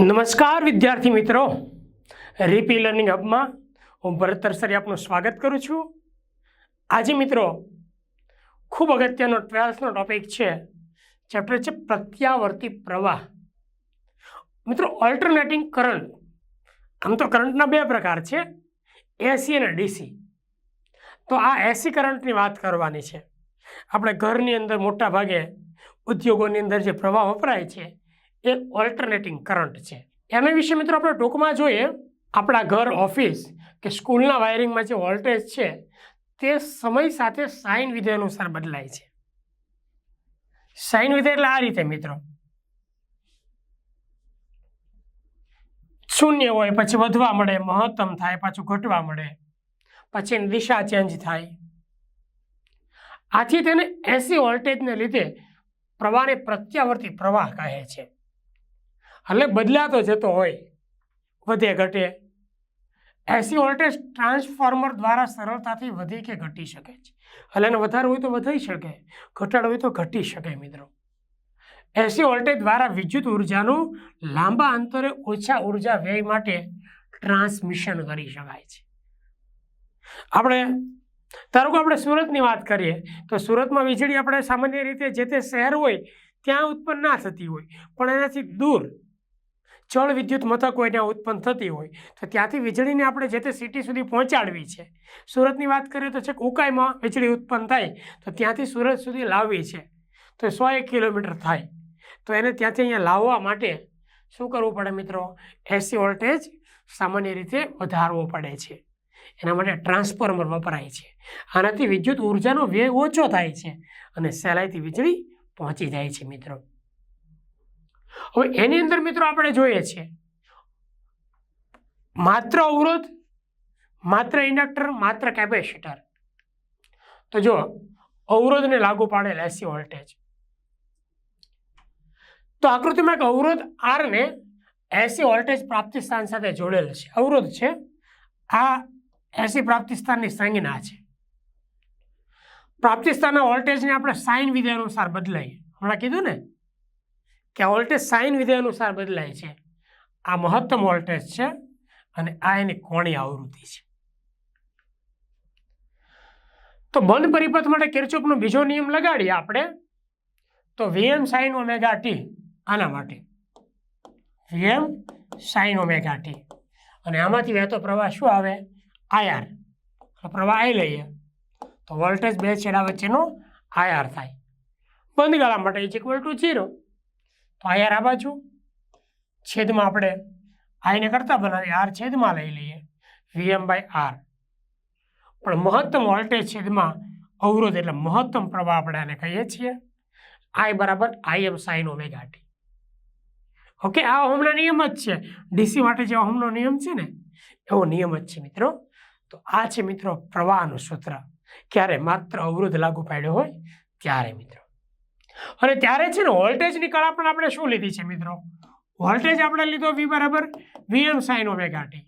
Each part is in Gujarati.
નમસ્કાર, વિદ્યાર્થી મિત્રો. રીપી લર્નિંગ હબમાં હું ભરત તરસરી આપનું સ્વાગત કરું છું. આજે મિત્રો, ખૂબ અગત્યનો ટ્વેલ્થનો ટોપિક છે ચેપ્ટર છે પ્રત્યાવર્તી પ્રવાહ. મિત્રો ઓલ્ટરનેટિંગ કરંટ આમ તો કરંટના બે પ્રકાર છે એસી અને ડીસી તો આ એસી કરંટની વાત કરવાની છે. આપણે ઘરની અંદર મોટા ભાગે ઉદ્યોગોની અંદર જે પ્રવાહ વપરાય છે એ ઓલ્ટરનેટિંગ કરંટ છે. એના વિશે મિત્રો આપણે ટૂંકમાં જોઈએ, આપણા ઘર ઓફિસ કે સ્કૂલના વાયરિંગમાં જે વોલ્ટેજ છે, તે સમય સાથે સાઇન વિધેય અનુસાર બદલાય છે. સાઇન વિધેય એટલે આ રીતે મિત્રો. શૂન્ય હોય પછી વધવા મળે, મહત્તમ થાય, પાછું ઘટવા મળે, પછી એની દિશા ચેન્જ થાય. આથી તેને એસી વોલ્ટેજને લીધે પ્રવાહને પ્રત્યાવર્તી પ્રવાહ કહે છે. એટલે બદલાતો જતો હોય, વધે ઘટે. એસી વોલ્ટેજ ટ્રાન્સફોર્મર દ્વારા સરળતાથી વધી કે ઘટી શકે છે? એટલે એને વધારે હોય તો વધી શકે, ઘટાડો હોય તો ઘટી શકે મિત્રો. એસી વોલ્ટેજ દ્વારા વિદ્યુત ઉર્જાનું લાંબા અંતરે ઓછા ઊર્જા વ્યય માટે ટ્રાન્સમિશન કરી શકાય છે. આપણે ધારો કે આપણે સુરતની વાત કરીએ, તો સુરતમાં વીજળી આપણે સામાન્ય રીતે જે તે શહેર હોય, ત્યાં ઉત્પન્ન ના થતી હોય, પણ એનાથી દૂર જળ વિદ્યુત મથક ત્યાં ઉત્પન્ન થતી હોય, તો ત્યાંથી વીજળીને આપણે જે તે સિટી સુધી પહોંચાડવી છે. સુરતની વાત કરીએ તો છેક ઉકાઈમાં વીજળી ઉત્પન્ન થાય, તો ત્યાંથી સુરત સુધી લાવવી છે. તો સો એક કિલોમીટર થાય. તો એને ત્યાંથી અહીંયા લાવવા માટે શું કરવું પડે મિત્રો? એસી વોલ્ટેજ સામાન્ય રીતે વધારવો પડે છે. એના માટે ટ્રાન્સફોર્મર વપરાય છે. આનાથી વિદ્યુત ઉર્જાનો વ્યય ઓછો થાય છે અને સહેલાઈથી વીજળી પહોંચી જાય છે મિત્રો. હવે એની અંદર મિત્રો આપણે જોઈએ છીએ. માત્ર અવરોધ, માત્ર ઇન્ડક્ટર, માત્ર કેપેસિટર. તો જો અવરોધને લાગુ પાડેલ એસી વોલ્ટેજ. તો આકૃતિમાં એક અવરોધ આર ને એસી વોલ્ટેજ પ્રાપ્તિ સ્થાન સાથે જોડેલ છે. અવરોધ છે, આ એસી પ્રાપ્તિ સ્થાનની સંજ્ઞા છે. પ્રાપ્તિ સ્થાનના વોલ્ટેજને આપણે સાઇન વિધેય અનુસાર બદલાઈએ. હમણાં કીધું ને? કે આ વોલ્ટેજ સાઇન વિધેય અનુસાર બદલાય છે. આ મહત્તમ વોલ્ટેજ છે અને આ એની કોણી આવૃત્તિ છે. તો બંધ પરિપથ માટે કિરચોપનો બીજો નિયમ લગાડીએ આપણે, તો વીએમ સાઇન ઓમેગા ટી આના માટે. વીએમ સાઇન ઓમેગા ટી અને આમાંથી વહેતો પ્રવાહ શું આવે? આયાર પ્રવાહ આઈ લઈએ. તો વોલ્ટેજ બે છેડા વચ્ચેનો આયાર થાય. બંધ ગાળા માટે ઇઝ ઇક્વલ ટુ ઝીરો તો આયાર આ બાજુ છેદમાં આપણે આઈને કરતા બનાવીએ. આર છેદમાં લઈ લઈએ. VM by R. પણ મહત્તમ વોલ્ટેજ છેદમાં અવરોધ એટલે મહત્તમ પ્રવાહ આપણે આને કહીએ છીએ. આઈ બરાબર I M sine omega T. Okay, આ ઓહમના નિયમ જ છે. ડીસી માટે જે ઓહમનો નિયમ છે ને, એવો નિયમ જ છે મિત્રો. તો આ છે મિત્રો પ્રવાહનું સૂત્ર. ક્યારે માત્ર અવરોધ લાગુ પાડ્યો હોય, ત્યારે મિત્રો. અને ત્યારે છે ને વોલ્ટેજની કળા પણ આપણે શું લીધી છે મિત્રો? વોલ્ટેજ આપણે લીધો વી બરાબર વીએમ સાઇન ઓમેગા ટી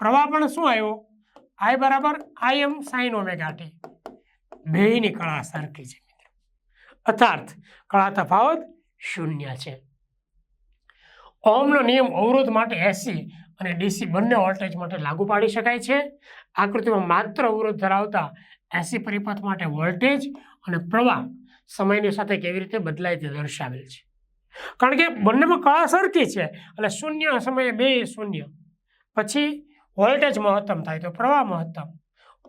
પ્રવાહ પણ શું આવ્યો? આઈ બરાબર I M sine omega T બેયની કળા સરખી છે મિત્રો. અર્થાર્થ કળા તફાવત શૂન્ય છે. ઓમનો નિયમ અવરોધ માટે એસી અને ડીસી બંને વોલ્ટેજ માટે લાગુ પાડી શકાય છે. આકૃતિમાં માત્ર અવરોધ ધરાવતા એસી પરિપથ માટે વોલ્ટેજ અને પ્રવાહ સમયની સાથે કેવી રીતે બદલાય તે દર્શાવેલ છે. કારણ કે બંનેમાં કળા સરખી છે એટલે શૂન્ય સમયે બે શૂન્ય. પછી વોલ્ટેજ મહત્તમ થાય તો પ્રવાહ મહત્તમ.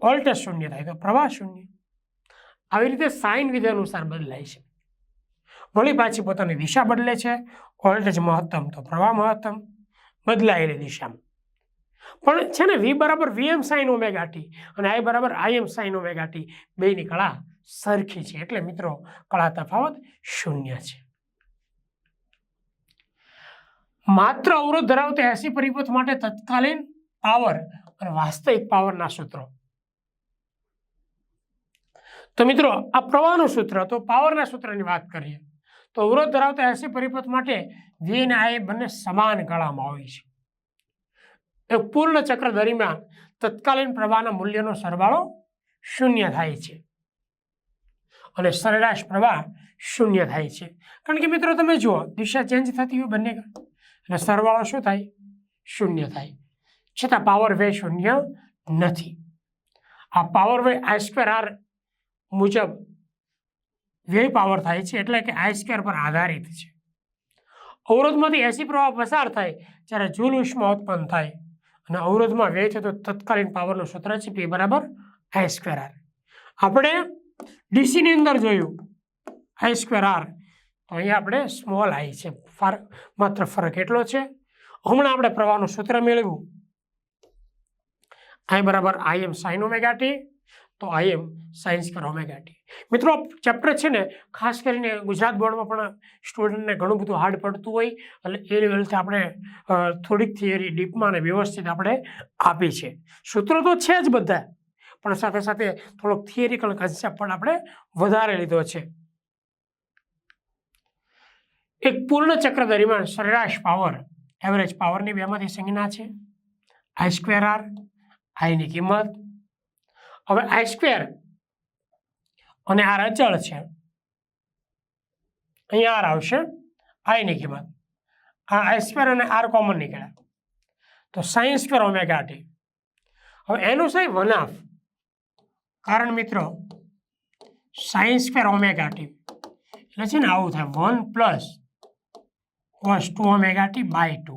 વોલ્ટેજ શૂન્ય થાય તો પ્રવાહ શૂન્ય. આવી રીતે સાઇન વિધે અનુસાર બદલાય છે. વળી પાછી પોતાની દિશા બદલે છે. વોલ્ટેજ મહત્તમ તો પ્રવાહ મહત્તમ. બદલાયેલી દિશામાં. પણ છે ને વી બરાબર વીએમ સાઇન ઓમેગા ટી અને આઈ બરાબર આઈએમ સાઇન ઓમેગા ટી બેની કળા સરખી છે. એટલે મિત્રો, કળા તફાવત શૂન્ય છે. માત્ર અવરોધ ધરાવતા એસી પરિપથ માટે તત્કાલીન પાવર અને વાસ્તવિક પાવરના સૂત્રો. તો મિત્રો, આ પ્રવાહનું સૂત્ર, તો પાવરના સૂત્રની વાત કરીએ, તો અવરોધ ધરાવતા એસી પરિપથ માટે વી અને આઈ બંને સમાન ગળામાં હોય છે. એક પૂર્ણ ચક્ર દરમિયાન તત્કાલીન પ્રવાહના મૂલ્યનો સરવાળો શૂન્ય થાય છે. અને સરેરાશ પ્રવાહ શૂન્ય થાય છે. કારણ કે મિત્રો, તમે જુઓ, દિશા ચેન્જ થતી હોય બંને અને સરવાળો શું થાય? શૂન્ય થાય. છતાં પાવર વે શૂન્ય નથી. આ પાવર વે આઈ સ્ક્વેર આર મુજબ વ્યય પાવર થાય છે, એટલે કે આઈ સ્ક્વેર પર આધારિત છે. અવરોધમાંથી એસી પ્રવાહ પસાર થાય જ્યારે જૂલ ઉષ્મા ઉત્પન્ન થાય. અને અવરોધમાં વ્યય થતો તત્કાલીન પાવરનું સૂત્ર છે પી બરાબર આઈ સ્ક્વેર આર આપણે ડીસીની અંદર જોયું. આઈ સ્ક્વેર આર તો અહીંયા આપણે સ્મોલ આઈ છે. ફર, માત્ર ફરક એટલો છે. હમણાં આપણે પ્રવાહનું સૂત્ર મેળવ્યું. આઈ બરાબર આઈ એમ સાઇન ઓમેગા તો I M sine square omega મિત્રો ચેપ્ટર છે ને, ખાસ કરીને ગુજરાત બોર્ડમાં પણ સ્ટુડન્ટને ઘણું બધું હાર્ડ પડતું હોય. એટલે એ લેવલથી આપણે થોડીક થિયરી ડીપમાં અને વ્યવસ્થિત આપણે આપી છે. સૂત્રો તો છે જ બધા. પણ સાથે સાથે થોડોક થિયરિકલ કન્સેપ્ટ પણ આપણે વધારે લીધો છે. એક પૂર્ણ ચક્ર દરમિયાન સરેરાશ પાવર એવરેજ પાવરની બેમાંથી સંજ્ઞા છે. આઈ સ્ક્વેર આર આઈની કિંમત. હવે આઈ સ્ક્વેર અને આર અચળ છે. અહીંયા આર આવશે આઈની કિંમત. આ આઈ સ્ક્વેર અને આર કોમન નીકળ્યા. તો સાયન્સ સ્ક્વેર ઓમેગા ટી હવે એનું સાઈ વન હાફ કારણ મિત્રો સાઇન સ્ક્વેર ઓમેગા ટી એટલે છે ને આવું થાય. One plus cos two omega t by two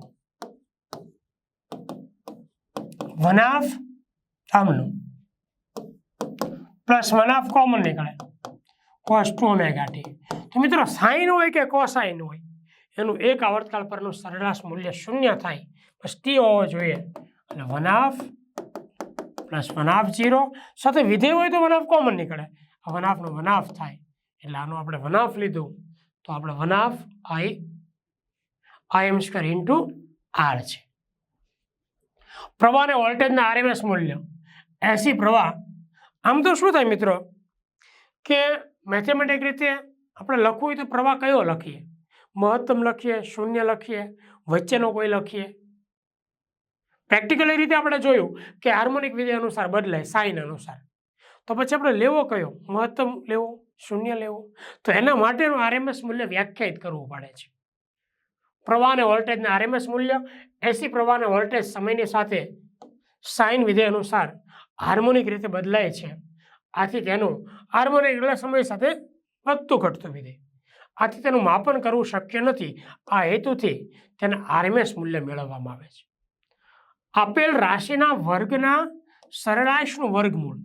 one half આમનું. પ્લસ વન હાફ કોમન નીકળે. કોસ ટુ ઓમેગા ટી તો મિત્રો સાઈન હોય કે કોસાઇન હોય, એનું એક આવર્તકાળ પરનું સરેરાશ મૂલ્ય શૂન્ય થાય. બસ ટી હોવો જોઈએ. અને one half plus one half zero સાથે વિધેય હોય તો વન હાફ કોમન નીકળે. આ વન હાફનો વન હાફ થાય. એટલે આનું આપણે વન હાફ લીધું. તો આપણે one half I I M square into R છે. પ્રવાહ અને વોલ્ટેજના આરએમએસ મૂલ્ય. એસી પ્રવાહ. આમ તો શું થાય મિત્રો? કે મેથેમેટિક રીતે આપણે લખવું હોય તો પ્રવાહ કયો લખીએ? મહત્તમ લખીએ, શૂન્ય લખીએ, વચ્ચેનો કોઈ લખીએ? પ્રેક્ટિકલી રીતે આપણે જોયું કે હાર્મોનિક વિધિ અનુસાર બદલાય સાઇન અનુસાર. તો પછી આપણે લેવો કયો? મહત્તમ લેવો? શૂન્ય લેવો? તો એના માટેનું આરએમએસ મૂલ્ય વ્યાખ્યાયિત કરવું પડે છે. પ્રવાહ અને વોલ્ટેજના આરએમએસ મૂલ્ય એસી પ્રવાહ અને વોલ્ટેજ સમયની સાથે સાઇન વિધેય અનુસાર હાર્મોનિક રીતે બદલાય છે. આથી તેનું હાર્મોનિક એટલે સમય સાથે વધતું ઘટતું વિધેય. આથી તેનું માપન કરવું શક્ય નથી. આ હેતુથી તેને આરએમએસ મૂલ્ય મેળવવામાં આવે છે. આપેલ રાશિના વર્ગના સરેરાશનું વર્ગમૂળ.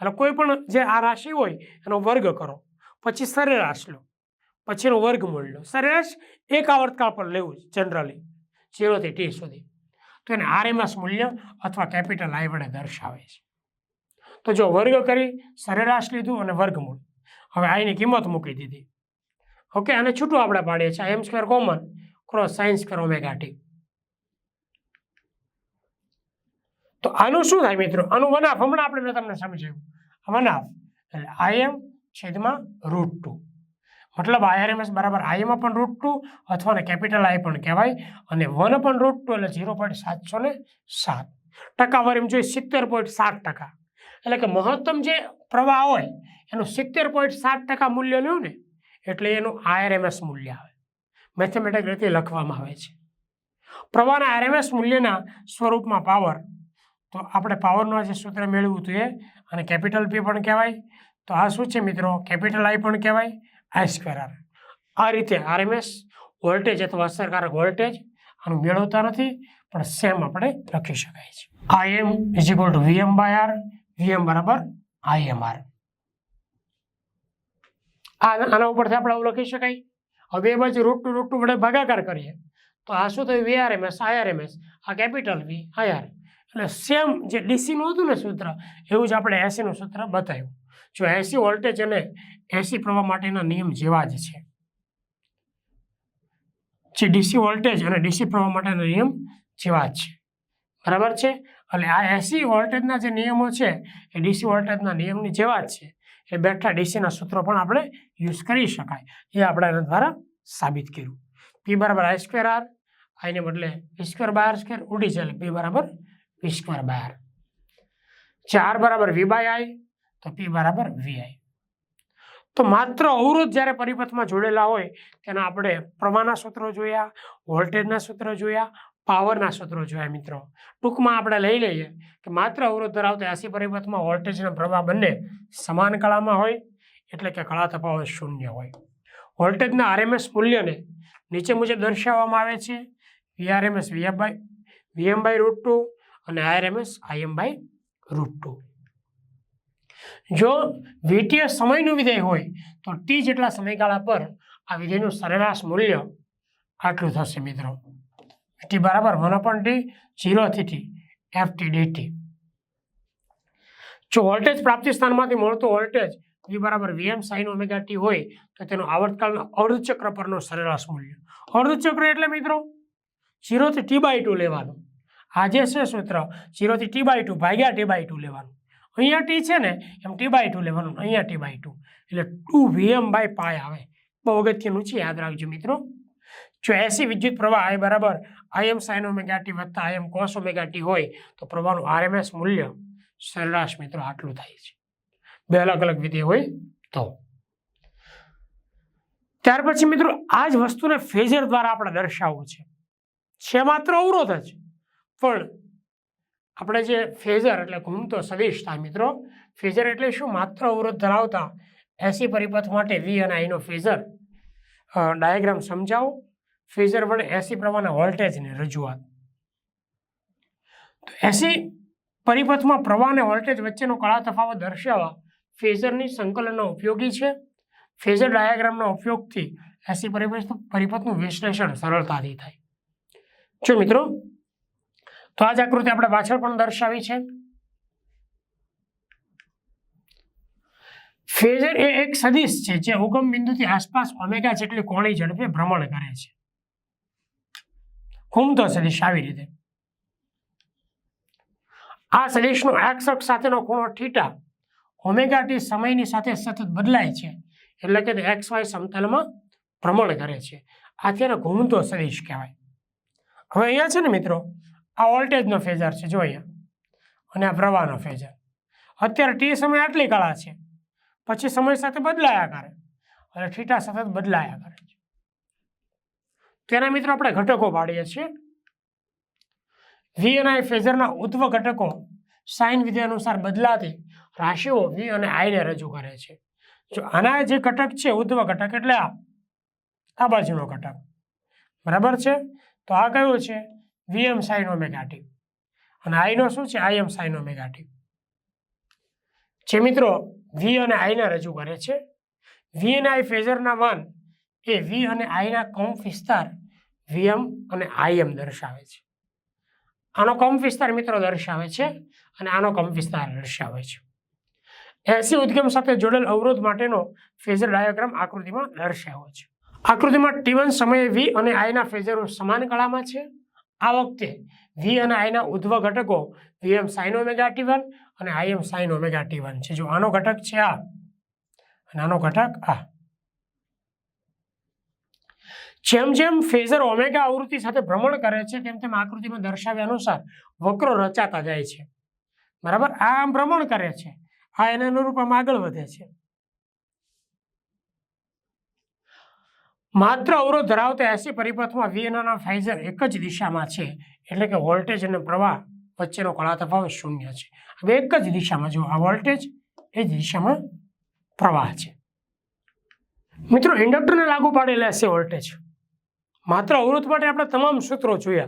એટલે કોઈ પણ જે આ રાશિ હોય, એનો વર્ગ કરો. પછી સરેરાશ લો. પછીનો વર્ગમૂળ લો. સરેરાશ એક આવર્તકાળ પર લેવું જનરલી ઝીરોથી ટી સુધી. તો એને આરએમએસ મૂલ્ય અથવા કેપિટલ આઈ વડે દર્શાવે છે. તો જો વર્ગ કરી, સરેરાશ લીધું અને વર્ગમૂળ. હવે આઈની કિંમત મૂકી દીધી. ઓકે અને છૂટું આપણે પાડીએ છીએ. M square common cross sine square omega T તો આનું શું થાય મિત્રો? આનું વનાફ. હમણાં આપણે તમને સમજાવ્યું. વનાફ એટલે આઈ એમ છેદમાં રૂટ ટુ મતલબ આઈઆરએમએસ બરાબર આઈએમ પણ રૂટ ટુ અથવા ને કેપિટલ આઈ પણ કહેવાય અને વન પણ રૂટ ટુ એટલે ઝીરો પોઈન્ટ સાતસો ને સાત. ટકાવારી એમ જોઈએ સિત્તેર પોઈન્ટ સાત ટકા. એટલે કે મહત્તમ જે પ્રવાહ હોય, એનું સિત્તેર પોઈન્ટ સાત ટકા મૂલ્ય લ્યો ને, એટલે એનું આઈઆરએમએસ મૂલ્ય આવે. મેથેમેટિક રીતે લખવામાં આવે છે. પ્રવાહના આરએમએસ મૂલ્યના સ્વરૂપમાં પાવર તો આપણે પાવરનું જે સૂત્ર મેળવ્યું હતું એ, અને કેપિટલ પી પણ કહેવાય. તો આ શું છે મિત્રો? કેપિટલ આઈ પણ કહેવાય આઈ સ્ક્વેર આર આ રીતે આરએમએસ વોલ્ટેજ અથવા અસરકારક વોલ્ટેજ આનું મેળવતા નથી, પણ સેમ આપણે લખી શકાય છે. I M is equal to VM by R VM બરાબર આઈ એમ આર આ આના ઉપરથી આપણે આવું લખી શકાય. હવે બે બાજુ રૂટ ટુ રૂટ ટુ વડે ભાગાકાર કરીએ. તો આ શું થયું? વીઆરએમએસ આઈઆરએમએસ આ કેપિટલ વી આઈઆર એટલે સેમ જે ડીસીનું હતું ને સૂત્ર, એવું જ આપણે એસીનું સૂત્ર બતાવ્યું. જો એસી વોલ્ટેજ અને એસી પ્રવાહ માટેના નિયમ જેવા જ છે. જે ડીસી વોલ્ટેજ અને ડીસી પ્રવાહ માટેના નિયમ જેવા જ છે. બરાબર છે? એટલે આ એસી વોલ્ટેજના જે નિયમો છે, એ ડીસી વોલ્ટેજના નિયમની જેવા જ છે. એ બેઠા ડીસીના સૂત્રો પણ આપણે યુઝ કરી શકાય. એ આપણે એના દ્વારા સાબિત કર્યું. પી બરાબર આઈ સ્ક્વેર આર આઈને બદલે P square by R square ઉડી ચાલે પી બરાબર પી સ્ક્વેર બાય ચાર બરાબર વી બાય આઈ તો પી બરાબર વી આઈ તો માત્ર અવરોધ જ્યારે પરિપથમાં જોડેલા હોય, તેના આપણે પ્રવાહના સૂત્રો જોયા, વોલ્ટેજના સૂત્રો જોયા, પાવરના સૂત્રો જોયા મિત્રો. ટૂંકમાં આપણે લઈ લઈએ કે માત્ર અવરોધ ધરાવતા એસી પરિપથમાં વોલ્ટેજ અને પ્રવાહ બંને સમાન કળામાં હોય, એટલે કે કળા તફાવત શૂન્ય હોય. વોલ્ટેજના આરએમએસ મૂલ્યને નીચે મુજબ દર્શાવવામાં આવે છે. VRMS VM by VM by root two અને RMS IM by root two. જો વીટીએસ સમયનું વિધેય હોય, તો ટી જેટલા સમયગાળા પર આ વિધેયનું સરેરાશ મૂલ્ય આટલું થશે મિત્રો. ટી બરાબર વન અપોન ટી ઝીરોથી ટી, એફ ટી ડીટી જો વોલ્ટેજ પ્રાપ્તિ સ્થાનમાંથી મળતો વોલ્ટેજ વી બરાબર વીએમ સાઈન ઓમેગા ટી હોય, તો તેનો આવર્તકાળનો અર્ધચક્ર પરનો સરેરાશ મૂલ્ય. અર્ધચક્ર એટલે મિત્રો ઝીરોથી ટી બાય ટુ લેવાનું. આ જે છે સૂત્ર ઝીરોથી ટી બાય ટુ ભાગ્યા ટી બાય ટુ લેવાનું. અહીંયા ટી છે ને, એમ ટી બાય ટુ લેવાનું, અહીંયા ટી બાય ટુ એટલે ટુ વીએમ બાય પાય આવે. બહુ અગત્યનું છે, યાદ રાખજો મિત્રો. જો એસી વિદ્યુત પ્રવાહ આય બરાબર આઈએમ સાઇન ઓમેગા ટી વત્તા આઈએમ કોસ ઓમેગા ટી હોય, તો પ્રવાહનું આરએમએસ મૂલ્ય સરેરાશ મિત્રો આટલું થાય છે. બે અલગ અલગ વિધિ હોય તો. ત્યાર પછી મિત્રો, આ જ વસ્તુને ફેઝર દ્વારા આપણે દર્શાવવું છે. છે માત્ર અવરોધ જ. પણ આપણે જે ફેઝર એટલે ઘૂમતો સદિશ થાય મિત્રો, ફેઝર એટલે શું? માત્ર અવરોધ ધરાવતા એસી પરિપથ માટે વી અને આઈનો ફેઝર. ડાયાગ્રામ સમજાવો? ફેઝર વડે એસી પ્રમાણે વોલ્ટેજની રજૂઆત. તો એસી પરિપથમાં પ્રવાહ અને વોલ્ટેજ વચ્ચેનો કળા તફાવત દર્શાવવા ફેઝરની સંકલનનો ઉપયોગી છે. ફેઝર ડાયાગ્રામના ઉપયોગથી એસી પરિપથ પરિપથનું વિશ્લેષણ સરળતાથી થાય. જો મિત્રો તો આ જ આકૃતિ આપણે પાછળ પણ દર્શાવી છે. ફેઝર એ એક સદિશ છે જે ઉગમ બિંદુથી આસપાસ ઓમેગા જેટલી કોણી ઝડપે ભ્રમણ કરે છે. ઘૂમતો સદિશ આવી રીતે. આ સદિશનો એક્સ અક્ષ સાથેનો ખૂણો થીટા ઓમેગા ટી સમયની સાથે સતત બદલાય છે એટલે કે એક્સ વાય સમતલમાં ભ્રમણ કરે છે. આ ત્યારે ઘૂમતો સદિશ કહેવાય. હવે અહીંયા છે ને મિત્રો આ વોલ્ટેજનો ફેઝર છે, જોઈએ. અને આ પ્રવાહનો ફેઝર અત્યારે ટી સમય આટલી કળા છે. પછી સમય સાથે બદલાયા કરે. અને ઠીટા સાથે બદલાયા કરે છે. તેના મિત્રો આપણે ઘટકો પાડીએ છીએ. વી અને આઈ ફેઝરના ઉદ્વ ઘટકો સાઇન વિધિ અનુસાર બદલાતી રાશિઓ વી અને આઈને રજૂ કરે છે. જો આના જે ઘટક છે, ઉદ્વ ઘટક, એટલે આ. આ બાજુનો ઘટક. બરાબર છે? તો આ કયો છે? વીએમ સાઇન ઓમેગા ટી અને આઈનો શું છે? આઈએમ સાઇન ઓમેગા ટી જે મિત્રો વી અને આઈને રજૂ કરે છે. વી અને આઈ ફેઝરના માન એ વી અને આઈના કંપ વિસ્તાર વીએમ અને આઈએમ દર્શાવે છે. આનો કંપ વિસ્તાર મિત્રો દર્શાવે છે અને આનો કંપ વિસ્તાર દર્શાવે છે. એસી ઉદ્ગમ સાથે જોડેલ અવરોધ માટેનો ફેઝર ડાયાગ્રામ આકૃતિમાં દર્શાવ્યો છે. આકૃતિમાં ટી સમયે વી અને આઈના ફેઝરો સમાન કળામાં છે. આ વખતે વી અને આઈના ઉદ્ધવ ઘટકો VM sine omega T one અને IM sine omega T one છે. જો આનો ઘટક છે આ, અને આનો ઘટક આ. જેમ જેમ ફેઝર ઓમેગા આવૃત્તિ સાથે ભ્રમણ કરે છે, તેમ તેમ આકૃતિમાં દર્શાવ્યા અનુસાર વક્રો રચાતા જાય છે. બરાબર? આ આમ ભ્રમણ કરે છે. આ એને અનુરૂપ આમ આગળ વધે છે. માત્ર અવરોધ ધરાવતા એસી પરિપથમાં વીએનના ફાઇઝર એક જ દિશામાં છે. એટલે કે વોલ્ટેજ અને પ્રવાહ વચ્ચેનો કળા તફાવત શૂન્ય છે. હવે એક જ દિશામાં જો આ વોલ્ટેજ એ જ દિશામાં પ્રવાહ છે. મિત્રો, ઇન્ડક્ટરને લાગુ પાડેલા હશે વોલ્ટેજ માત્ર અવરોધ માટે આપણે તમામ સૂત્રો જોયા.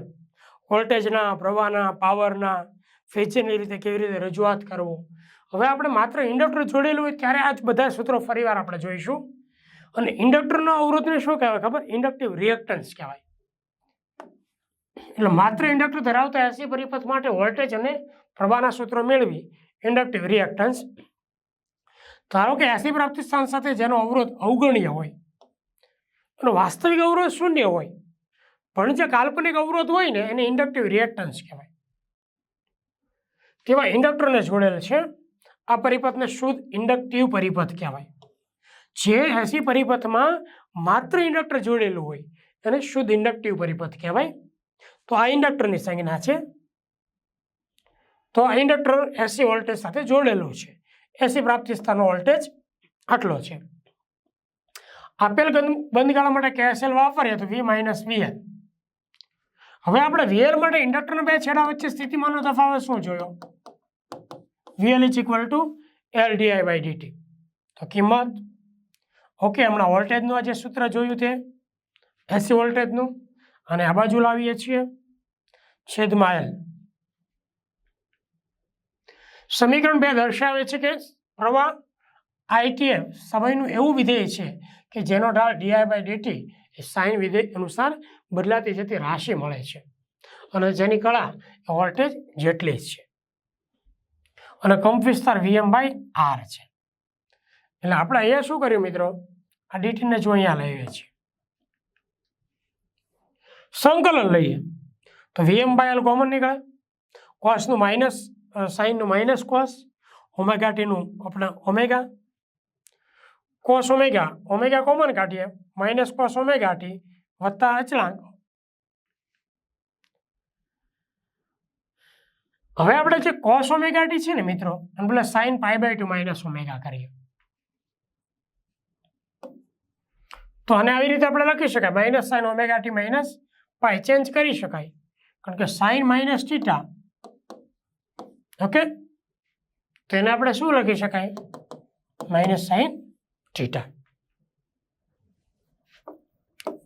વોલ્ટેજના પ્રવાહના પાવરના ફેચરની રીતે કેવી રીતે રજૂઆત કરવો. હવે આપણે માત્ર ઇન્ડક્ટર જોડેલું હોય ત્યારે આ જ બધા સૂત્રો ફરીવાર આપણે જોઈશું. અને ઇન્ડક્ટરનો અવરોધને શું કહેવાય ખબર? ઇન્ડક્ટિવ રિએક્ટન્સ કહેવાય. એટલે માત્ર ઇન્ડક્ટર ધરાવતા એસી પરિપથ માટે વોલ્ટેજ અને પ્રવાહના સૂત્રો મેળવી ઇન્ડક્ટિવ રિએક્ટન્સ. ધારો કે એસી પ્રાપ્તિ સ્થાન સાથે જેનો અવરોધ અવગણ્ય હોય અને વાસ્તવિક અવરોધ શૂન્ય હોય, પણ જે કાલ્પનિક અવરોધ હોય ને, એને ઇન્ડક્ટિવ રિએક્ટન્સ કહેવાય. તેવા ઇન્ડક્ટરને જોડેલ છે. આ પરિપથને શુદ્ધ ઇન્ડક્ટિવ પરિપથ કહેવાય. જે એસી પરિપથમાં માત્ર ઇન્ડક્ટર જોડેલું હોય એને શુદ્ધ ઇન્ડક્ટિવ પરિપથ કહેવાય. તો આ ઇન્ડક્ટરની સંજ્ઞા છે. તો આ ઇન્ડક્ટર એસી વોલ્ટેજ સાથે જોડેલું છે. એસી પ્રાપ્તિ સ્થાનનો વોલ્ટેજ આટલો છે. આપેલ બંધ બંધગાળા માટે કેએસએલ વાપરીએ તો વી માઇનસ વીએલ હવે આપણે વીએલ માટે ઇન્ડક્ટરના બે છેડા વચ્ચે સ્થિતિમાનનો તફાવત શું જોયો? VL is equal to L DI by DT તો કિંમત ઓકે, હમણાં વોલ્ટેજનું જે સૂત્ર જોયું તે એસી વોલ્ટેજનું અને આ બાજુ લાવીએ છીએ, છેદમાં એલ સમીકરણ બે દર્શાવે છે કે પ્રવાહ આઈટીએમ સમયનું એવું વિધેય છે કે જેનો ઢાળ ડીઆઈ બાય ડીટી એ સાઇન વિધેય અનુસાર બદલાતી જતી રાશિ મળે છે. અને જેની કળા વોલ્ટેજ જેટલી જ છે. અને કંપ વિસ્તાર વીએમ બાય આર છે. એટલે આપણે અહીંયા શું કર્યું મિત્રો? આ ડીટીને જો અહીંયા લઈએ છીએ. સંકલન લઈએ. તો વીએમ બાય એલ કોમન નીકળે. કોસનું માઇનસ સાઇનનું માઇનસ કોસ ઓમેગા ટીનું આપણે omega cos omega omega common કાઢીએ. માઇનસ કોસ ઓમેગા ટી વત્તા અચળાંક. હવે આપણે જે કોસ ઓમેગા ટી છે ને મિત્રો અને પેલા sine pi by two minus omega કરીએ. તો આને આવી રીતે આપણે લખી શકાય. Minus sine omega T minus pi. Change કરી શકાય. કારણ કે સાઇન માઇનસ ટીટા. ઓકે? તો એને આપણે શું લખી શકાય? Minus sine theta.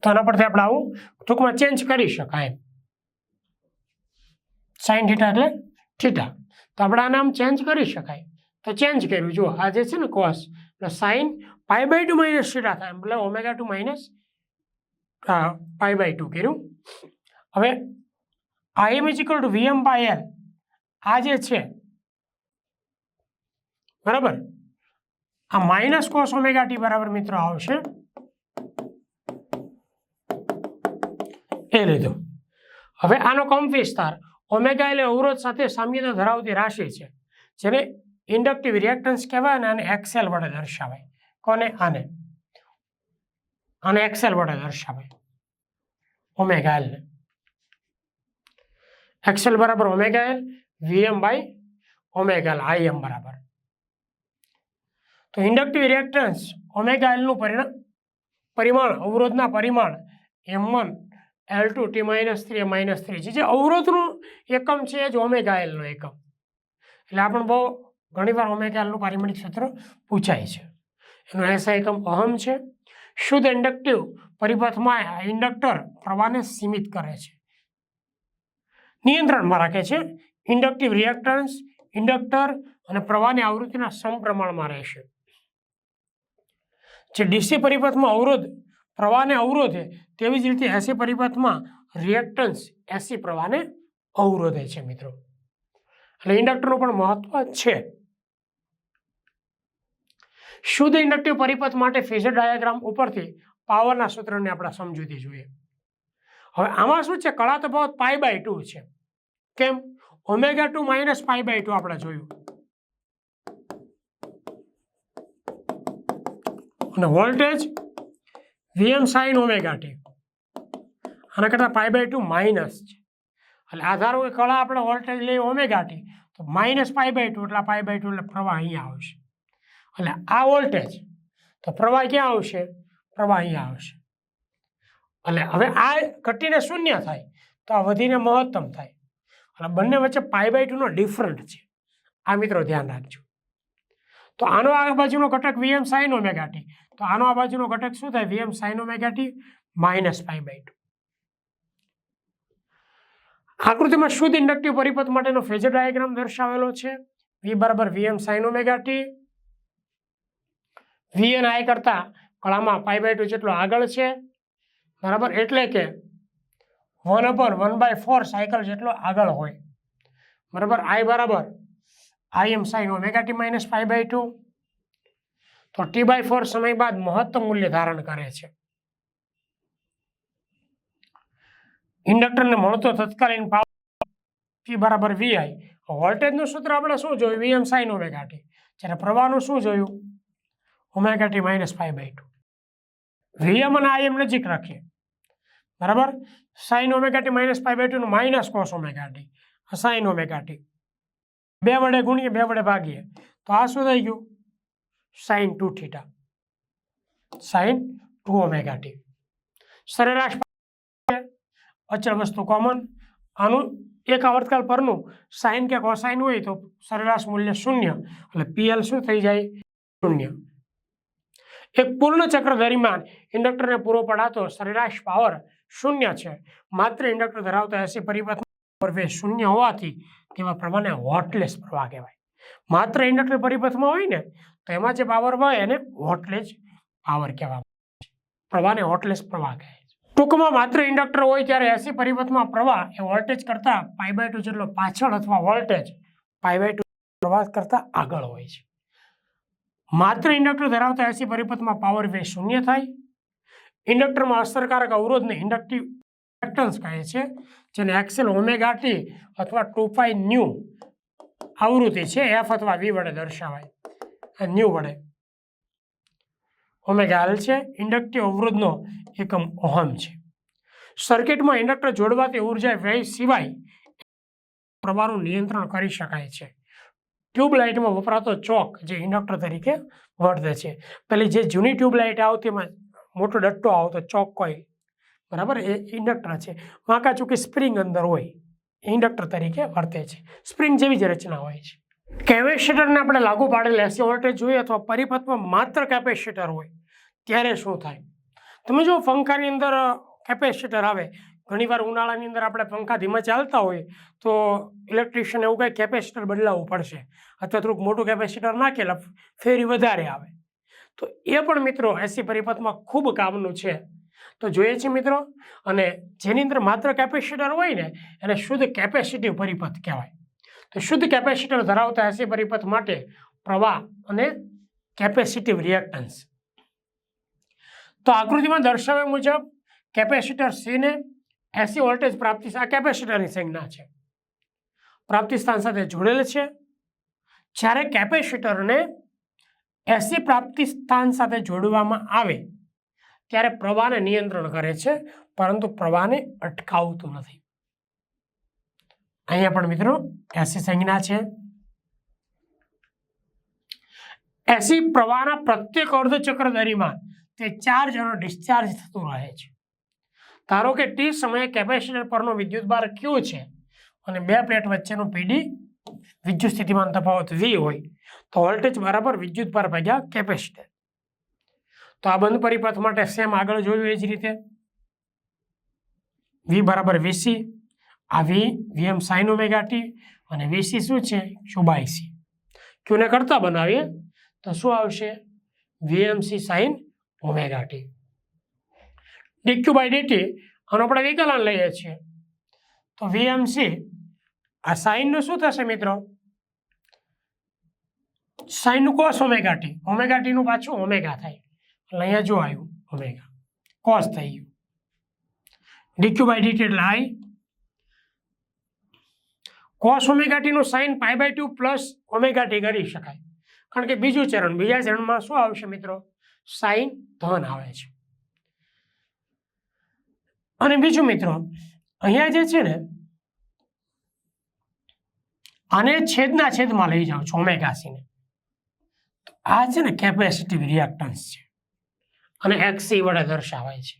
તો આના પરથી આપણે આવું ટૂંકમાં ચેન્જ કરી શકાય. સાઇન થીટા એટલે થીટા તો આપણે આ નામ ચેન્જ કરી શકાય. તો ચેન્જ કર્યું. જુઓ, આ જે છે ને કોસ એટલે sine pi by two minus theta થાય. એટલે omega two minus pi by two કર્યું. હવે I M is equal to VM by L આ જે છે, બરાબર? આ માઇનસ કોસ ઓમેગા ટી બરાબર મિત્રો આવશે. એ લીધું. હવે આનો કંપ વિસ્તાર ઓમેગા એટલે અવરોધ સાથે સામ્યતા ધરાવતી રાશિ છે. જેને ઇન્ડક્ટિવ રિએક્ટન્સ કહેવાય અને આને એક્સેલ વડે દર્શાવાય. કોને? આને. આને એક્સેલ વડે દર્શાવાય. ઓમેગા એલને એક્સેલ બરાબર omega L VM by omega L IM બરાબર. તો ઇન્ડક્ટિવ રિએક્ટન્સ ઓમેગા એલનું પરિણામ, પરિમાણ, અવરોધના પરિમાણ M one, L two, T minus three minus three છે. જે અવરોધનું એકમ છે એ જ ઓમેગા એલનો એકમ. એટલે આપણને બહુ ઘણીવાર ઓમેગાલનું પારિમાણિક સૂત્ર પૂછાય છે. એનો એસા એકમ અહમ છે. શુદ્ધ ઇન્ડક્ટિવ પરિપથમાં ઇન્ડક્ટર પ્રવાહને સીમિત કરે છે. નિયંત્રણમાં રાખે છે. ઇન્ડક્ટિવ રિએક્ટન્સ ઇન્ડક્ટર અને પ્રવાહની આવૃત્તિના સમપ્રમાણમાં રહેશે. જે ડીસી પરિપથમાં અવરોધ, પ્રવાહને અવરોધે તેવી જ રીતે એસી પરિપથમાં રિએક્ટન્સ એસી પ્રવાહને અવરોધે છે મિત્રો. એટલે ઇન્ડક્ટરનું પણ મહત્વ છે. શુદ્ધ ઇન્ડક્ટિવ પરિપથ માટે ફેઝર ડાયાગ્રામ ઉપરથી પાવરના સૂત્રને આપણે સમજૂતી જોઈએ. હવે આમાં શું છે? કળા તફાવત પાઈ બાય ટુ છે. કેમ? Omega two minus pi by two આપણે જોયું. અને voltage VM sine omega T આના કરતાં પાઈ બાય ટુ માઇનસ છે. એટલે આધારો ધારો કળા આપણે વોલ્ટેજ લઈએ ઓમેગા ટી તો માઇનસ પાઈ બાય ટુ એટલે પાઈ બાય ટુ એટલે પ્રવાહ અહીંયા આવશે. એટલે આ વોલ્ટેજ, તો પ્રવાહ ક્યાં આવશે? પ્રવાહ અહીંયા આવશે. અને હવે આ ઘટીને શૂન્ય થાય, તો આ વધીને મહત્તમ થાય. અને બંને વચ્ચે પાઈ બાય ટુનો ડિફરન્ટ છે. આ મિત્રો ધ્યાન રાખજો. તો આનો આ બાજુનો ઘટક વીએમ સાઇન ઓમેગા તો આનો આ બાજુનો ઘટક શું થાય? VM sine omega minus pi by two આકૃતિમાં શુદ્ધ ઇન્ડક્ટિવ પરિપથ માટેનો ફેઝર ડાયાગ્રામ દર્શાવેલો છે. વી બરાબર VM sine omega V N I કરતાં કળામાં પાઈ બાય ટુ જેટલો આગળ છે. બરાબર? એટલે કે one upper one by four cycle જેટલો આગળ હોય. બરાબર? આઈ બરાબર? I M sine omega T minus five by two તો ટી બાય ફોર સમય બાદ મહત્તમ મૂલ્ય ધારણ કરે છે. ઇન્ડક્ટરને મળતો તત્કાલીન પાવર ટી બરાબર વીઆઈ વોલ્ટેજનું સૂત્ર આપણે શું જોયું? વીએમ સાઈન ઓમેગા ટી જ્યારે પ્રવાહનું શું જોયું? Omega T minus five by two VM અને આઈએમ નજીક રાખીએ. બરાબર? Sine omega T minus five by ટુનું minus cos omega T sine omega T બે વડે ગુણીએ, બે વડે ભાગીએ. તો આ શું થઈ ગયું? Sine two theta sine two omega T સરેરાશ અચળ વસ્તુ કોમન આનું એક આવર્તકાલ પરનું સાઇન કે કોસાઇન હોય તો સરેરાશ મૂલ્ય શૂન્ય. એટલે પીએલ શું થઈ જાય? શૂન્ય. એક પૂર્ણ ચક્ર દરમિયાન ઇન્ડક્ટરને પૂરો પડાતો સરેરાશ પાવર શૂન્ય છે. માત્ર ઇન્ડક્ટર ધરાવતા એસી પરિપથ પ્રવેહ શૂન્ય હોવાથી તેવા પ્રમાણે હોટલેસ પ્રવાહ કહેવાય. માત્ર ઇન્ડક્ટર પરિપથમાં હોય ને, તો એમાં જે પાવર હોય એને હોટલેસ પાવર કહેવામાં પ્રવાહને હોટલેસ પ્રવાહ કહે ટૂંકમાં માત્ર ઇન્ડક્ટર હોય ત્યારે એસી પરિપથમાં પ્રવાહ એ વોલ્ટેજ કરતાં પાઈ બાય ટુ જેટલો પાછળ અથવા વોલ્ટેજ પાઈ બાય ટુ પ્રવાહ કરતાં આગળ હોય છે. માત્ર ઇન્ડક્ટર ધરાવતા એસી પરિપથમાં પાવર વે શૂન્ય થાય. ઇન્ડક્ટરમાં અસરકારક અવરોધને ઇન્ડક્ટિવ ઇન્ડક્ટન્સ કહે છે, જેને એક્સેલ ઓમેગા અથવા ટુ પાઈ ન્યૂ આવૃત્તિ છે એફ અથવા વી વડે દર્શાવાય. ન્યુ વડે. ઓમેગા છે, ઇન્ડક્ટિવ અવરોધનો એકમ ઓહમ છે. સર્કિટમાં ઇન્ડક્ટર જોડવાથી ઊર્જા વ્યય સિવાય પ્રવાહનું નિયંત્રણ કરી શકાય છે. ટ્યુબલાઇટમાં વપરાતો ચોક જે ઇન્ડક્ટર તરીકે વર્તે છે. પેલી જે જૂની ટ્યુબલાઇટ આવતી એમાં મોટો ડટ્ટો આવતો, ચોક કોઈ. બરાબર? એ ઇન્ડક્ટર છે. વાંકા ચૂકી સ્પ્રિંગ અંદર હોય ઇન્ડક્ટર તરીકે વર્તે છે. સ્પ્રિંગ જેવી જ રચના હોય છે. કેપેસિટરને આપણે લાગુ પાડેલ એસી વોલ્ટેજ જોઈએ અથવા પરિપથમાં માત્ર કેપેસિટર હોય, ત્યારે શું થાય? તમે જો પંખાની અંદર કેપેસિટર આવે ઘણીવાર ઉનાળાની અંદર આપણે પંખા ધીમા ચાલતા હોય તો ઇલેક્ટ્રિશિયન એવું કંઈ કેપેસિટર બદલાવવું પડશે અથવા થોડુંક મોટું કેપેસિટર નાખેલા ફેરી વધારે આવે. તો એ પણ મિત્રો એસી પરિપથમાં ખૂબ કામનું છે. તો જોઈએ છીએ મિત્રો, અને જેની અંદર માત્ર કેપેસિટર હોય ને, એને શુદ્ધ કેપેસિટિવ પરિપથ કહેવાય. તો શુદ્ધ કેપેસિટર ધરાવતા એસી પરિપથ માટે પ્રવાહ અને કેપેસિટિવ રિએક્ટન્સ. તો આકૃતિમાં દર્શાવ્યા મુજબ કેપેસિટર સીને એસી વોલ્ટેજ પ્રાપ્તિ આ કેપેસિટરની સંજ્ઞા છે. પ્રાપ્તિ સ્થાન સાથે જોડેલ છે. જ્યારે કેપેસિટરને એસી પ્રાપ્તિ સ્થાન સાથે જોડવામાં આવે, ત્યારે પ્રવાહને નિયંત્રણ કરે છે, પરંતુ પ્રવાહને અટકાવતું નથી. અહીંયા પણ મિત્રો એસી સંજ્ઞા છે. એસી પ્રવાહના પ્રત્યેક અર્ધચક્ર દરમિયાન તે ચાર્જ અને ડિસ્ચાર્જ થતું રહે છે. ધારો કે ટી સમયે કેપેસિટર પરનો વિદ્યુતભાર ક્યુ છે અને બે પ્લેટ વચ્ચેનું પીડી વિદ્યુત સ્થિતિમાન તફાવત વી હોય તો વોલ્ટેજ બરાબર વિદ્યુતભાર ભાગ્યા કેપેસિટર તો આ બંધ પરિપથ માટે સેમ આગળ જોયું એ જ રીતે. વી બરાબર વીસી આ V VM sine omega t અને વીસી શું છે? ક્યુબાઈસી ક્યુને કરતા બનાવીએ તો શું આવશે? VMC sine omega T DQ by DT આનો આપણે વિકલન લઈએ છીએ. તો વીએમસી આ સાઇનનું શું થશે મિત્રો? સાઇનનું કોસ ઓમેગા ટી ઓમેગા ટીનું પાછું ઓમેગા થાય. એટલે અહીંયા જો આવ્યું ઓમેગા કોસ થઈ ગયું. ડીક્યુ બાય ડીટી એટલે I cos omega ટીનું sine pi by two plus omega T કરી શકાય. કારણ કે બીજું ચરણ, બીજા ચરણમાં શું આવશે મિત્રો? સાઇન ધન આવે છે. અને બીજું મિત્રો, અહીંયા જે છે ને, આને છેદના છેદમાં લઈ જાઓ છો ઓમેગાસીને આ છે ને કેપેસિટિવ રિએક્ટન્સ છે. અને એક્સી વડે દર્શાવાય છે.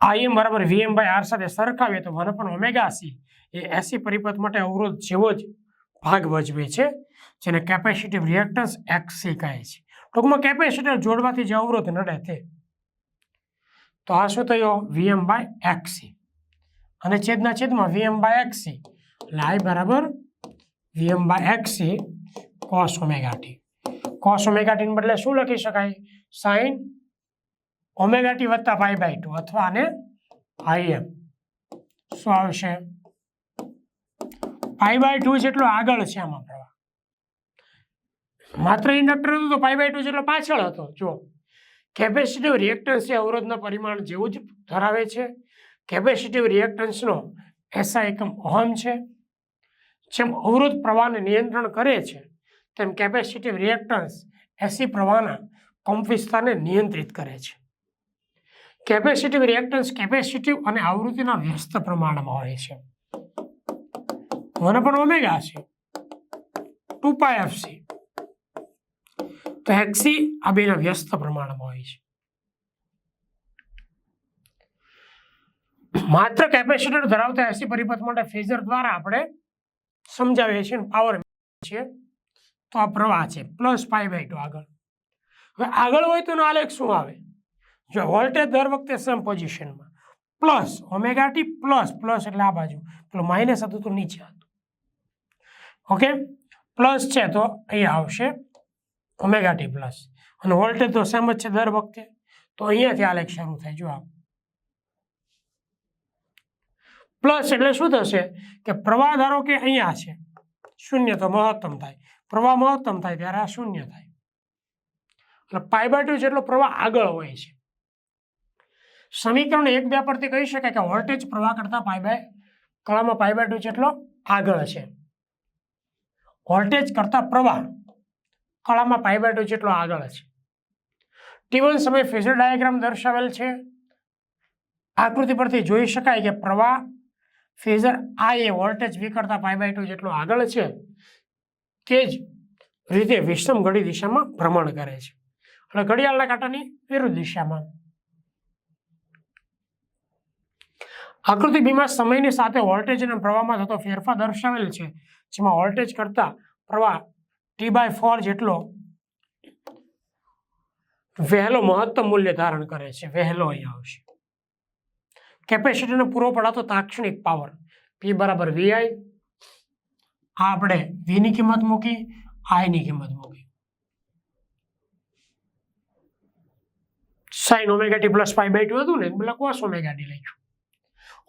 આઈએમ બરાબર વીએમ બાય આર સાથે સરખાવીએ તો વન પણ ઓમેગા સી એ એસી પરિપથ માટે અવરોધ જેવો જ ભાગ ભજવે છે, જેને કેપેસિટિવ રિએક્ટન્સ એક્સી કહે છે. ટૂંકમાં કેપેસિટર જોડવાથી જે અવરોધ નડે તે. તો આ શું થયો? વીએમ બાય એક્સી અને છેદના છેદમાં વીએમ બાય એક્સી એટલે બરાબર VM by XC cos omega T cos omega ટીને બદલે શું લખી શકાય? સાઈન ઓમેગા ટી વત્તા પાઈ બાય ટુ અથવા આને આઈએમ શું આવશે? પાઈ બાય ટુ જેટલો આગળ છે આમાં પ્રવાહ. માત્ર ઇન્ડક્ટર હતું તો પાઈ બાય ટુ જેટલો પાછળ હતો. જો કેપેસિટિવ રિએક્ટન્સ એ અવરોધના પરિમાણ જેવું જ ધરાવે છે. કેપેસિટિવ રિએક્ટન્સનો એસઆઈ એકમ ઓહમ છે. જેમ અવરોધ પ્રવાહને નિયંત્રણ કરે છે, તેમ કેપેસિટિવ રિએક્ટન્સ એસી પ્રવાહના કંપ નિયંત્રિત કરે છે. કેપેસિટિવ રિએક્ટન્સ કેપેસિટિવ અને આવૃત્તિના વ્યસ્ત પ્રમાણમાં હોય છે. વન પણ ઓમેગા છે. ટુ પાય એફસી તો હેક્સી આ બેના વ્યસ્ત પ્રમાણમાં હોય છે. માત્ર કેપેસિટર ધરાવતા એસી પરિપથ માટે ફેઝર દ્વારા આપણે સમજાવીએ છીએ પાવર છે. તો આ પ્રવાહ છે પ્લસ પાઈ બાય ટુ આગળ. હવે આગળ હોય તો આલેખ શું આવે? જો વોલ્ટેજ દર વખતે સમ પોઝિશનમાં plus omega T plus plus એટલે આ બાજુ. પેલું માઇનસ હતું તો નીચે હતું. ઓકે પ્લસ છે તો અહીંયા આવશે. ઓમેગા ટી પ્લસ અને વોલ્ટેજ તો સેમ જ છે દર વખતે. તો અહીંયાથી આલેખ શરૂ થાય, જો આપ પ્લસ એટલે શું થશે? કે પ્રવાહ ધારો કે અહીંયા છે. શૂન્ય તો મહત્તમ થાય. પ્રવાહ મહત્તમ થાય ત્યારે આ શૂન્ય થાય. એટલે પાઇબાટુ જેટલો પ્રવાહ આગળ હોય છે. સમીકરણ એક બે પરથી કહી શકાય કે વોલ્ટેજ પ્રવાહ કરતાં પાઈ બાય કળામાં પાઈ બાય ટુ જેટલો આગળ છે. વોલ્ટેજ કરતાં પ્રવાહ કળામાં પાઈ બાય ટુ જેટલો આગળ છે. ટીવન સમય ફેઝર ડાયાગ્રામ દર્શાવેલ છે. આકૃતિ પરથી જોઈ શકાય કે પ્રવાહ ફેઝર આ એ વોલ્ટેજ વી કરતા પાઈ બાય ટુ જેટલો આગળ છે તે જ રીતે વિષમ ઘડી દિશામાં ભ્રમણ કરે છે. અને ઘડિયાળના કાંટાની વિરુદ્ધ દિશામાં. આકૃતિ બીમાં સમયની સાથે વોલ્ટેજ અને પ્રવાહમાં થતો ફેરફાર દર્શાવેલ છે, જેમાં વોલ્ટેજ કરતાં પ્રવાહ ટી બાય ફોર જેટલો વહેલો મહત્તમ મૂલ્ય ધારણ કરે છે. વહેલો અહીંયા આવશે. કેપેસિટીનો પૂરો પડાતો તાક્ષણિક પાવર પી બરાબર વીઆઈ આ આપણે વીની કિંમત મૂકી આઈની કિંમત મૂકી. Sine omega T plus five by two હતું ને, એટલે કોસ ઓમેગા ટી લઈશું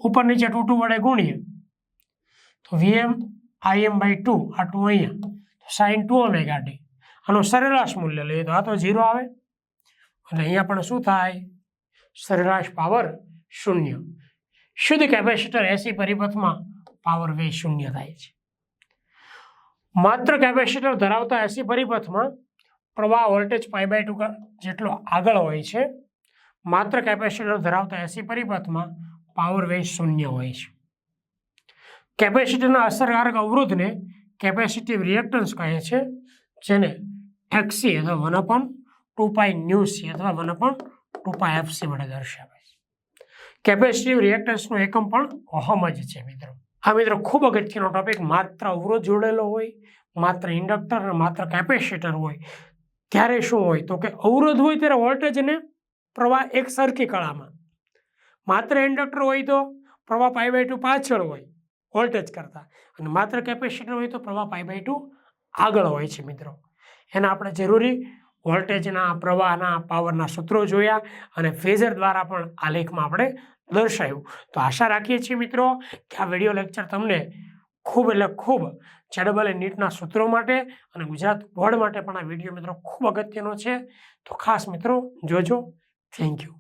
ઉપર નીચે ટુ ટુ વડે ગુણીએ, તો વીએમ આઈએમ બાય ટુ આ ટુ અહીંયા. સાઈન ટુ ઓમેગા ટી આનું સરેરાશ મૂલ્ય લઈએ તો આ તો ઝીરો આવે. અને અહીંયા પણ શું થાય? સરેરાશ પાવર શૂન્ય. શુદ્ધ કેપેસિટર એસી પરિપથમાં પાવર વે શૂન્ય થાય છે. માત્ર કેપેસિટર ધરાવતા એસી પરિપથમાં પ્રવાહ વોલ્ટેજ પાઈ બાય ટુ જેટલો આગળ હોય છે, માત્ર કેપેસિટર ધરાવતા એસી પરિપથમાં પાવર વે શૂન્ય હોય છે. કેપેસિટરના અસરકારક અવરોધને કેપેસિટિવ રિએક્ટન્સ કહે છે, જેને એક્સી અથવા one upon two pi nu C અથવા one upon two pi FC વડે દર્શાવે છે. કેપેસિટિવ રિએક્ટન્સનો એકમ પણ ઓહમ જ છે મિત્રો. આ મિત્રો, ખૂબ અગત્યનો ટોપિક માત્ર અવરોધ જોડેલો હોય, માત્ર ઇન્ડક્ટર અને માત્ર કેપેસિટર હોય, ત્યારે શું હોય? તો કે અવરોધ હોય ત્યારે વોલ્ટેજ અને પ્રવાહ એક સરખી કળામાં. માત્ર ઇન્ડક્ટર હોય તો પ્રવાહ પાઈ બાય ટુ પાછળ હોય. વોલ્ટેજ કરતાં. અને માત્ર કેપેસિટર હોય તો પ્રવાહ પાઈ બાય ટુ આગળ હોય છે મિત્રો. એના આપણે જરૂરી વોલ્ટેજના પ્રવાહના પાવરના સૂત્રો જોયા અને ફેઝર દ્વારા પણ આલેખમાં આપણે દર્શાવ્યું તો આશા રાખીએ છીએ મિત્રો કે આ વીડિયો લેક્ચર તમને ખૂબ એટલે ખૂબ ચડબલ એ નીટના સૂત્રો માટે અને ગુજરાત બોર્ડ માટે પણ આ વીડિયો મિત્રો ખૂબ અગત્યનો છે. તો ખાસ મિત્રો જોજો. Thank you